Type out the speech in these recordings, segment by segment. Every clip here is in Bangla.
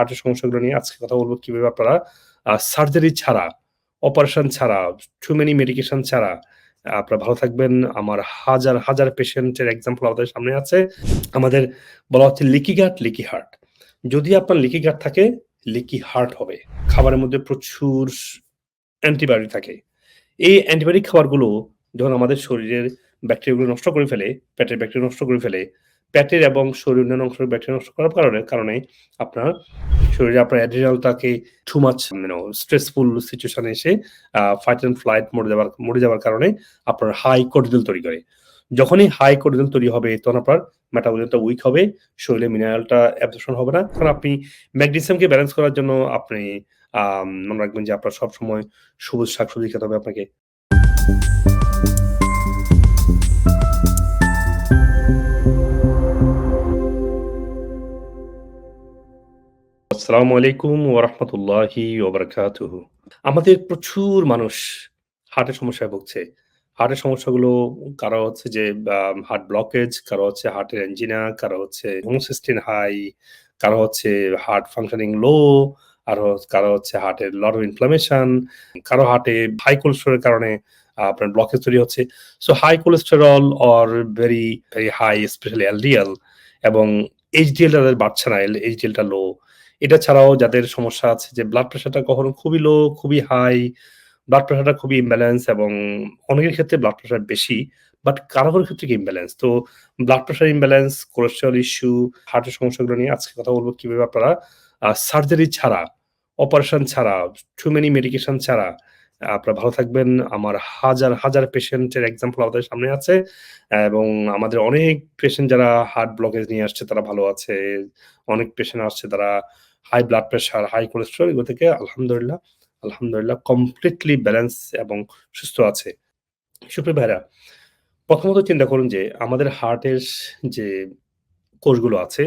হার্টের সমস্যাগুলো নিয়ে আজকে কথা বলব কীভাবে আপনারা সার্জারি ছাড়া, অপারেশন ছাড়া, টু মেনি মেডিকেশন ছাড়া আপনারা ভালো থাকবেন। আমার হাজার, হাজার পেশেন্টের এক্সাম্পল আমাদের সামনে আছে। আমাদের বলা হচ্ছে লিকি গাট, লিকি হার্ট। যদি আপনার লিকি গাট থাকে, লিকি হার্ট হবে। খাবারের মধ্যে প্রচুর অ্যান্টিবায়োটিক থাকে। এই অ্যান্টিবায়োটিক খাবারগুলো যখন আমাদের শরীরের ব্যাকটেরিয়াগুলো নষ্ট করে ফেলে, পেটের ব্যাকটেরিয়া নষ্ট করে ফেলে, পেটের এবং শরীর অন্যান্য অংশের ব্যাকটেরিয়া নষ্ট করার কারণে কারণে আপনার শরীরে আপনার অ্যাড্রিনালটাকে টু ইউ স্ট্রেসফুল সিচুয়েশন এসে ফাইট অ্যান্ড ফ্লাইট মরে যাওয়ার মরে যাওয়ার কারণে আপনার হাই কর্টিসল তৈরি করে। যখনই হাই কর্টিসল তৈরি হবে তখন আপনার মেটাবলিজমটা উইক হবে, শরীরে মিনারেলটা অ্যাবজর্পশন হবে না। কারণ আপনি ম্যাগনেসিয়ামকে ব্যালেন্স করার জন্য আপনি মনে রাখবেন যে আপনার সবসময় সবুজ শাকসবজি খেতে হবে আপনাকে। আসসালামু আলাইকুম ওয়া রাহমাতুল্লাহি ওয়া আমাদের প্রচুর মানুষ হার্টের সমস্যায় ভুগছে। হার্টের সমস্যাগুলো কারও হচ্ছে যে হার্ট ব্লকেজ, কারও হচ্ছে হার্টের অ্যাঞ্জিনা, কারও হচ্ছে হোমোসিস্টিন হাই, কারও হচ্ছে হার্ট ফাংশনিং লো, আর কারও হচ্ছে হার্টের লট ইনফ্লামেশন, কারও হার্টে হাই কোলেস্টেরলের কারণে আপনার ব্লকেজ তৈরি হচ্ছে। So high cholesterol or very, very high specially LDL এবং এইচডিএল যাদের বাড়ছে না, এল এইচডিএলটা লো। এটা ছাড়াও যাদের সমস্যা আছে যে ব্লাড প্রেশারটা কখনো খুবই লো, খুবই হাই, ব্লাড প্রেশারটা খুবই ইমব্যালেন্স এবং অনেকের ক্ষেত্রে ব্লাড প্রেশার বেশি। বাট কারও, কারও ক্ষেত্রে ইমব্যালেন্স। তো blood pressure imbalance, cholesterol issue, হার্টের সমস্যাগুলো নিয়ে আজকে কথা বলব কীভাবে আপনারা সার্জারি ছাড়া, অপারেশন ছাড়া, টু মেনি মেডিকেশন ছাড়া আপনারা ভালো থাকবেন। আমার হাজার, হাজার পেশেন্টের এক্সাম্পল আমাদের সামনে আছে এবং আমাদের অনেক পেশেন্ট যারা হার্ট ব্লকেজ নিয়ে আসছে তারা ভালো আছে। অনেক পেশেন্ট আসছে তারা high blood pressure, high cholesterol এগুলো থেকে আলহামদুলিল্লাহ, আলহামদুলিল্লাহ কমপ্লিটলি ব্যালেন্স এবং সুস্থ আছে। সুপ্রিয় ভাইরা, প্রথমত চিন্তা করুন যে আমাদের হার্টের যে কোষগুলো আছে,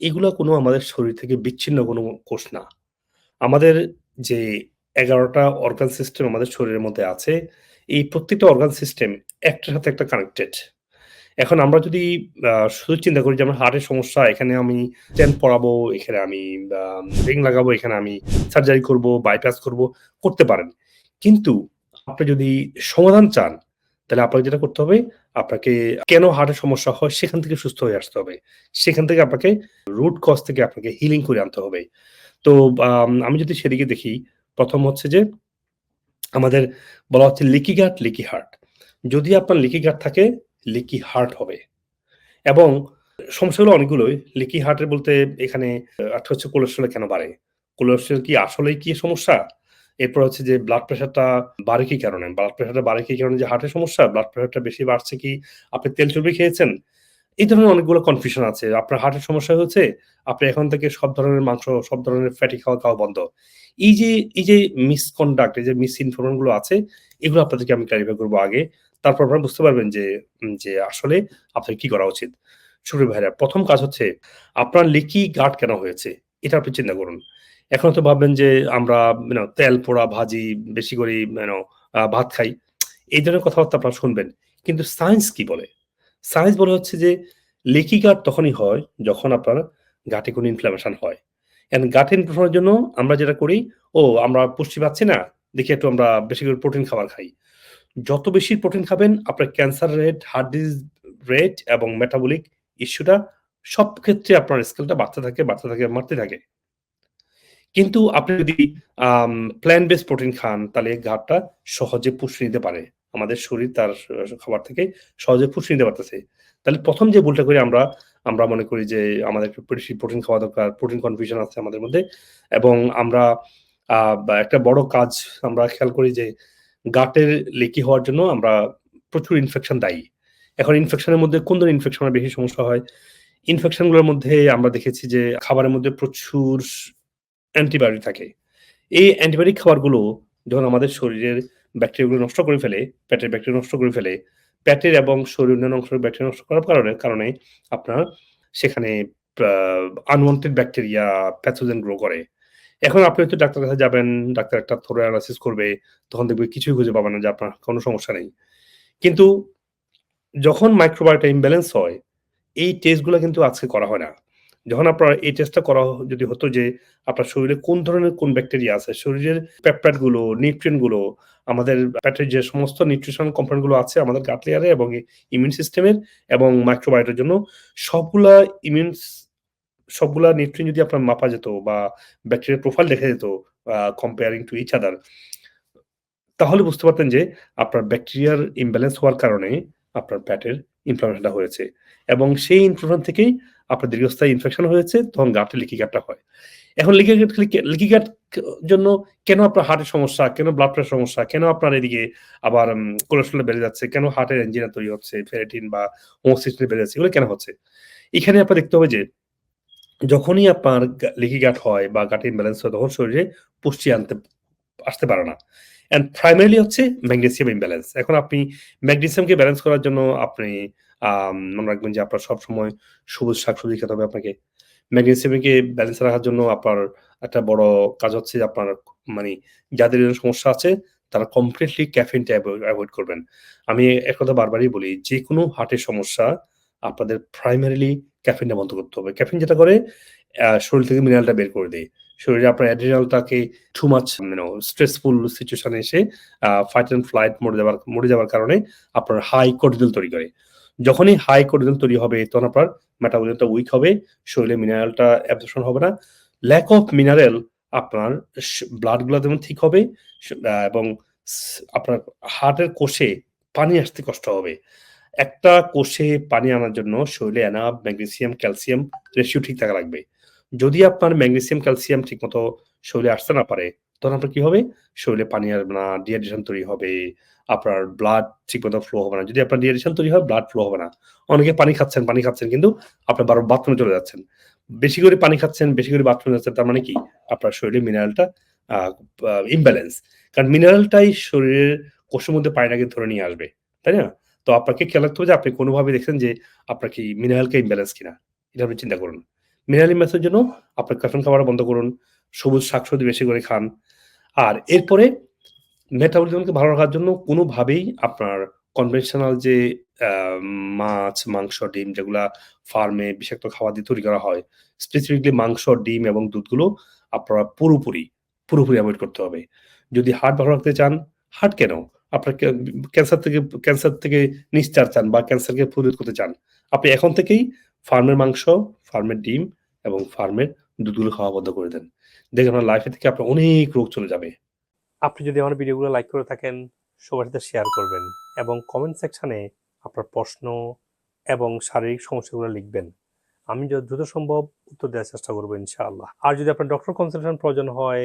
এগুলো কোনো আমাদের শরীর থেকে বিচ্ছিন্ন কোনো কোষ না। আমাদের যে এগারোটা অর্গান সিস্টেম আমাদের শরীরের মধ্যে আছে, এই প্রত্যেকটা অর্গান সিস্টেম একটার সাথে একটা কানেক্টেড। এখন আমরা যদি শুধু চিন্তা করি যে আমার হার্টের সমস্যা, এখানে আমি স্টেন্ট পড়াবো, এখানে আমি রিং লাগাবো, এখানে আমি সার্জারি করব, বাইপাস করব, করতে পারেন। কিন্তু আপনি যদি সমাধান চান, তাহলে আপনাকে যেটা করতে হবে, আপনাকে কেন হার্টের সমস্যা হয় সেখান থেকে সুস্থ হয়ে আসতে হবে। সেখান থেকে আপনাকে রুট কজ থেকে আপনাকে হিলিং করে আনতে হবে। তো আমি যদি সেদিকে দেখি, প্রথম হচ্ছে যে আমাদের বলা হচ্ছে লিকি গাট, লিকি হার্ট। যদি আপনার লিকি গাট থাকে, লিকি হার্ট হবে। এবং সমস্যাগুলো অনেকগুলোই। লিকি হার্টের বলতে এখানে একটা হচ্ছে কোলেস্টেরল কেন বাড়ে? কোলেস্টেরল কি আসলেই কি সমস্যা? এরপর হচ্ছে যে ব্লাড প্রেশারটা বাড়ে কি কারণে? ব্লাড প্রেশারটা বাড়ে কি কারণে যে হার্টের সমস্যা? ব্লাড প্রেশারটা বেশি বাড়ছে কি আপনি তেল চর্বি খেয়েছেন? এই ধরনের অনেকগুলো কনফিউশন আছে। আপনার হার্টের সমস্যা হচ্ছে, আপনি এখন থেকে সব ধরনের মাংস, সব ধরনের ফ্যাটি খাওয়া, খাওয়া বন্ধ। এই যে, এই যে মিসকন্ডাক্ট, এই যে মিস ইনফরমেশনগুলো আছে, এগুলো আপনাদেরকে আমি ক্লারিফাই করব আগে। তারপর আপনারা বুঝতে পারবেন যে, যে আসলে আপনার কি করা উচিত। সুপ্রিয় ভাইরা, প্রথম কাজ হচ্ছে আপনার লিকি গার্ড কেন হয়েছে? এটা আপনি চিন্তা করুন। এখন তো ভাববেন যে আমরা তেল পোড়া ভাজি বেশি করে ভাত খাই। এই ধরনের কথাবার্তা আপনারা শুনবেন। কিন্তু সায়েন্স কি বলে? সায়েন্স বলে হচ্ছে যে লিকি গাট তখনই হয় যখন আপনার গাটে কোনো ইনফ্লামেশন হয়। এন্ড গাট ইনফ্লামেশন এর জন্য আমরা যেটা করি, ও আমরা পুষ্টি পাচ্ছি না, দেখি একটু আমরা বেশি করে প্রোটিন খাবার খাই। যত বেশি প্রোটিন খাবেন, আপনার cancer rate, heart disease rate এবং মেটাবলিক ইস্যুটা সব ক্ষেত্রে আপনার স্কেলটা বাড়তে থাকে, বাড়তে থাকে, মারতে থাকে। কিন্তু আপনি যদি আম প্ল্যান্ট বেসড প্রোটিন খান, তাহলে ঘাটটা সহজে পুষ্টি নিতে পারে। আমাদের শরীর তার খাবার থেকে সহজে পুষ্টি নিতে পারতেছে। তাহলে প্রথম যে ভুলটা করি আমরা, আমরা মনে করি যে আমাদের একটু প্রোটিন খাওয়া দরকার। প্রোটিন কনফিউশন আছে আমাদের মধ্যে এবং আমরা একটা বড় কাজ আমরা খেয়াল করি যে গাটের লেকি হওয়ার জন্য আমরা প্রচুর ইনফেকশন দায়ী। এখন ইনফেকশনের মধ্যে কোন ধরনের ইনফেকশনের বেশি সমস্যা হয়? ইনফেকশনগুলোর মধ্যে আমরা দেখেছি যে খাবারের মধ্যে প্রচুর অ্যান্টিবায়োটিক থাকে। এই অ্যান্টিবায়োটিক খাবারগুলো যখন আমাদের শরীরের ব্যাকটেরিয়াগুলো নষ্ট করে ফেলে, পেটের ব্যাকটেরিয়া নষ্ট করে ফেলে, পেটের এবং শরীরের অন্যান্য অংশের ব্যাকটেরিয়া নষ্ট করার কারণে কারণে আপনার সেখানে আনওয়ান্টেড ব্যাকটেরিয়া, প্যাথোজেন গ্রো করে। এখন আপনি হয়তো ডাক্তারের কাছে যাবেন, ডাক্তার একটা থোড়ো অ্যানালাইসিস করবে, তখন দেখবে কিছুই খুঁজে পাবেন না যে আপনার কোনো সমস্যা নেই। কিন্তু যখন মাইক্রোবায়োটা ইমব্যালেন্স হয়, এই টেস্টগুলো কিন্তু আজকে করা হয় না। যখন আপনার এই টেস্টটা করা যদি হতো যে আপনার শরীরে কোন ধরনের কোন ব্যাকটেরিয়া আছে, শরীরের পেপটাইডগুলো, নিউট্রিয়েন্টগুলো, আমাদের পেটের যে সমস্ত নিউট্রিশন কম্পোনেন্টগুলো আছে আমাদের গাট এবং ইমিউন সিস্টেমের এবং মাইক্রোবায়োটের জন্য সবগুলা ইমিউন সবগুলা নিউট্রিয়েন্ট যদি আপনার মাপা যেত বা ব্যাকটেরিয়ার প্রোফাইল দেখা যেত কম্পেয়ারিং টু ইচ আদার তাহলে বুঝতে পারতেন যে আপনার ব্যাকটেরিয়ার ইমব্যালেন্স হওয়ার কারণে আপনার পেটের ইনফ্লামেশনটা হয়েছে এবং সেই ইনফ্লামেশন থেকেই আপনার দীর্ঘস্থায়ী ইনফেকশন হয়েছে তখন গাটে লিকি গাটটা হয়। এখন লিকি গাট লিকি জন্য কেন আপনার হার্টের সমস্যা, কেন ব্লাড প্রেশার সমস্যা, কেন আপনার এদিকে আবার কোলেস্টেরল বেড়ে যাচ্ছে, কেন হার্টের এনজিনা তৈরি হচ্ছে, ফেরেটিন বা হোমোসিস্টেট বেড়ে যাচ্ছে, এগুলো কেন হচ্ছে? এখানে আপনার দেখতে হবে যে যখনই আপনার লিকি গাট হয় বা গাট ইমব্যালেন্স হয়, তখন শরীরে পুষ্টি আনতে, আসতে পারে না। অ্যান্ড প্রাইমারিলি হচ্ছে ম্যাগনেসিয়াম ইমব্যালেন্স। এখন আপনি ম্যাগনেসিয়ামকে ব্যালেন্স করার জন্য আপনি মনে রাখবেন যে আপনার সবসময় সবুজ শাকসবজি খেতে হবে আপনাকে। ম্যাগনেসিয়ামকে ব্যালেন্স রাখার জন্য আপনার একটা বড় কাজ হচ্ছে যে আপনার মানে যাদের সমস্যা আছে, তারা কমপ্লিটলি ক্যাফেইনটা এভয়েড এভয়েড করবেন। আমি এক কথা বারবারই বলি যে কোনো হার্টের সমস্যা আপনাদের প্রাইমারিলি ক্যাফিনটা বন্ধ করতে হবে। ক্যাফিন যেটা করে শরীর থেকে মিনারেলটা বের করে দেয়। শরীরে আপনার অ্যাড্রিনালটাকে টু মাচ মানে স্ট্রেসফুল সিচুয়েশন এসে ফাইট অ্যান্ড ফ্লাইট মরে যাওয়ার মরে যাওয়ার কারণে আপনার হাই কর্টিসল তৈরি করে। যখনই হাই কর্টিসল তৈরি হবে তখন আপনার মেটাবলিজমটা উইক হবে, শরীরে মিনারেলটা অ্যাবজর্পশন হবে না। ল্যাক অফ মিনারেল আপনার স ব্লাডগুলা যেমন ঠিক হবে এবং আপনার হার্টের কোষে পানি আসতে কষ্ট হবে। একটা কোষে পানি আনার জন্য শরীরে এনাফ ম্যাগনেসিয়াম, ক্যালসিয়াম রেশিও ঠিক থাকা লাগবে। যদি আপনার ম্যাগনেসিয়াম, ক্যালসিয়াম ঠিকমতো শরীরে আসতে না পারে, তখন আপনার কি হবে? শরীরে পানি আসবে না, ডিহাইড্রেশন তৈরি হবে, আপনার ব্লাড ঠিকমতো ফ্লো হবে না। যদি আপনার ডিহাইড্রেশন তৈরি হয়, ব্লাড ফ্লো হবে না। অনেকে পানি খাচ্ছেন, পানি খাচ্ছেন কিন্তু আপনার বারো বাথরুমে চলে যাচ্ছেন। বেশি করে পানি খাচ্ছেন, বেশি করে বাথরুমে যাচ্ছেন তার মানে কি? আপনার শরীরে মিনারেলটা ইমব্যালেন্স। কারণ মিনারেলটাই শরীরের কোষের মধ্যে পানিটাকে ধরে নিয়ে আসবে। তাই না? তো আপনাকে খেয়াল রাখতে হবে যে আপনি কোনোভাবে দেখছেন যে আপনার কি মিনারেলটা ইমব্যালেন্স কিনা? এটা আপনি চিন্তা করুন। মিনারেল ইমব্যালেন্সের জন্য আপনার ক্যাফেইন খাওয়াটা বন্ধ করুন। সবুজ শাকসবজি বেশি করে খান। আর এরপরে মেটাবলিজমকে ভালো রাখার জন্য কোনোভাবেই আপনার কনভেনশনাল যে মাছ, মাংস, ডিম যেগুলা ফার্মে বিষাক্ত খাবার দিয়ে তৈরি করা হয়, স্পেসিফিকলি মাংস, ডিম এবং দুধগুলো আপনারা পুরোপুরি, পুরোপুরি অ্যাভয়েড করতে হবে। যদি হার্ট ভালো রাখতে চান, হার্ট কেন? আপনার ক্যান্সার থেকে ক্যান্সার থেকে নিস্তার চান বা ক্যান্সারকে প্রতিরোধ করতে চান। আপনি এখন থেকেই ফার্মের মাংস, ফার্মের ডিম এবং ফার্মের দুধগুলো খাওয়া বন্ধ করে দেন। দেখবেন আপনার লাইফে থেকে আপনার অনেক রোগ চলে যাবে। আপনি যদি আমার ভিডিওগুলো লাইক করে থাকেন, সবার সাথে শেয়ার করবেন এবং কমেন্ট সেকশানে আপনার প্রশ্ন এবং শারীরিক সমস্যাগুলো লিখবেন। আমি যত দ্রুত সম্ভব উত্তর দেওয়ার চেষ্টা করব ইনশাআল্লাহ। আর যদি আপনার ডক্টর কনসালটেশন প্রয়োজন হয়,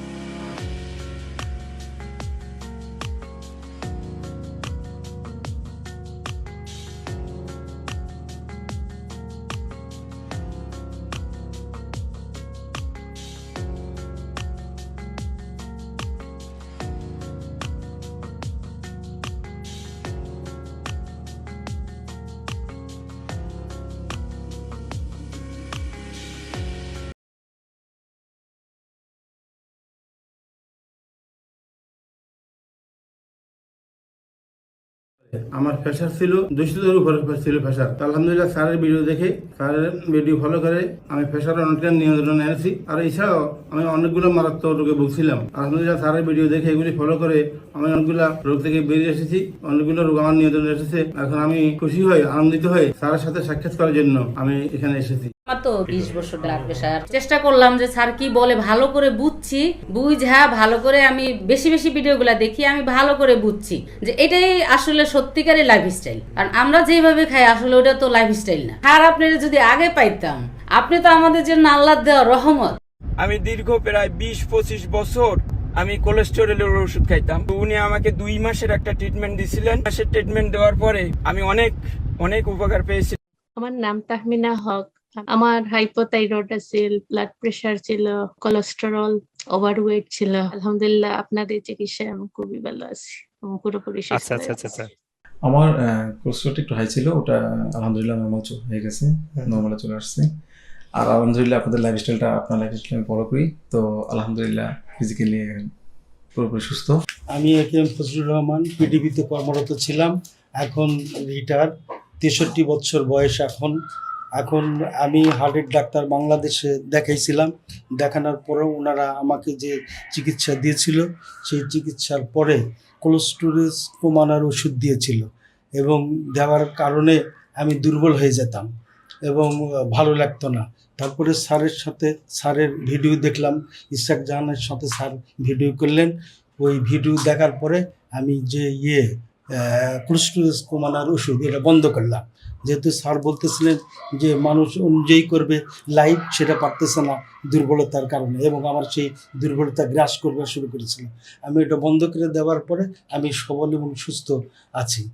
আমার প্রেশার ছিল দুশোর উপরে ছিল তো আলহামদুলিল্লাহ স্যারের ভিডিও দেখে, স্যারের ভিডিও ফলো করে আমি প্রেশার অনেকটা নিয়ন্ত্রণে এনেছি। আর এছাড়াও আমি অনেকগুলো মারাত্মক রোগে ভুগছিলাম। আলহামদুলিল্লাহ স্যারের ভিডিও দেখে এগুলি ফলো করে আমি অনেকগুলো রোগ থেকে বেরিয়ে এসেছি। অনেকগুলো রোগ আমার নিয়ন্ত্রণে এসেছে। এখন আমি খুশি হয়ে, আনন্দিত হয়ে স্যারের সাথে সাক্ষাৎ করার জন্য আমি এখানে এসেছি। আমার তো বিশ বছর ব্লাড প্রেশার চেষ্টা করলাম যে স্যার কি বলে ভালো করে বুঝছি বুঝা ভালো করে আমি বেশি বেশি ভিডিওগুলো দেখি আমি ভালো করে বুঝছি যে এটাই আসলে সত্যিকারের লাইফ স্টাইল কারণ আমরা যেভাবে খাই আসলে ওটা তো লাইফ স্টাইল না আর যদি আগে পাইতাম আপনি তো আমাদের জন্য আল্লাহ দেওয়া রহমত। আমি দীর্ঘ প্রায় বিশ পঁচিশ বছর আমি কোলেস্টেরলের ওষুধ খাইতাম। উনি আমাকে দুই মাসের একটা ট্রিটমেন্ট দিছিলেন। মাসের ট্রিটমেন্ট দেওয়ার পরে আমি অনেক অনেক উপকার পেয়েছি। আমার নাম তাহমিনা হক। আমার হাইপোথাইরয়েড আছে ব্লাড প্রেশার ছিল কোলেস্টেরল ওভারওয়েট ছিল। আলহামদুলিল্লাহ আপনাদের চিকিৎসায় আমি খুবই ভালো আছি আমি পুরোপুরি সুস্থ আচ্ছা আচ্ছা আচ্ছা আচ্ছা। আমার কোলেস্ট্রলটা একটু হাই ছিল ওটা আলহামদুলিল্লাহ নর্মাল হয়ে গেছে নর্মালে চলে আসছে। আর আলহামদুলিল্লাহ আপনাদের লাইফস্টাইলটা আপনার লাইফস্টাইল আমি ফলো করি তো আলহামদুলিল্লাহ ফিজিক্যালি পুরোপুরি সুস্থ। আমি এম ফজলুর রহমান পিডিবিতে কর্মরত ছিলাম এখন রিটায়ার তেষট্টি বছর বয়স এখন। এখন আমি হার্টের ডাক্তার বাংলাদেশে দেখাইছিলাম। দেখানোর পরেও ওনারা আমাকে যে চিকিৎসা দিয়েছিল, সেই চিকিৎসার পরে কোলেস্টোরেজ কমানোর ওষুধ দিয়েছিল এবং দেওয়ার কারণে আমি দুর্বল হয়ে যেতাম এবং ভালো লাগতো না। তারপরে স্যারের সাথে, স্যারের ভিডিও দেখলাম ইসাক জাহানের সাথে স্যার ভিডিও করলেন। ওই ভিডিও দেখার পরে আমি যে ইয়ে কোলেস্টোরেজ কমানোর ওষুধ এটা বন্ধ করলাম। যেহেতু স্যার বলতেছিলেন যে মানুষ অনুযায়ী করবে লাইফ সেটা পারতেছে না দুর্বলতার কারণে এবং আমার সেই দুর্বলতা গ্রাস করবে শুরু করেছিল। আমি এটা বন্ধ করে দেওয়ার পরে আমি সবল এবং সুস্থ আছি।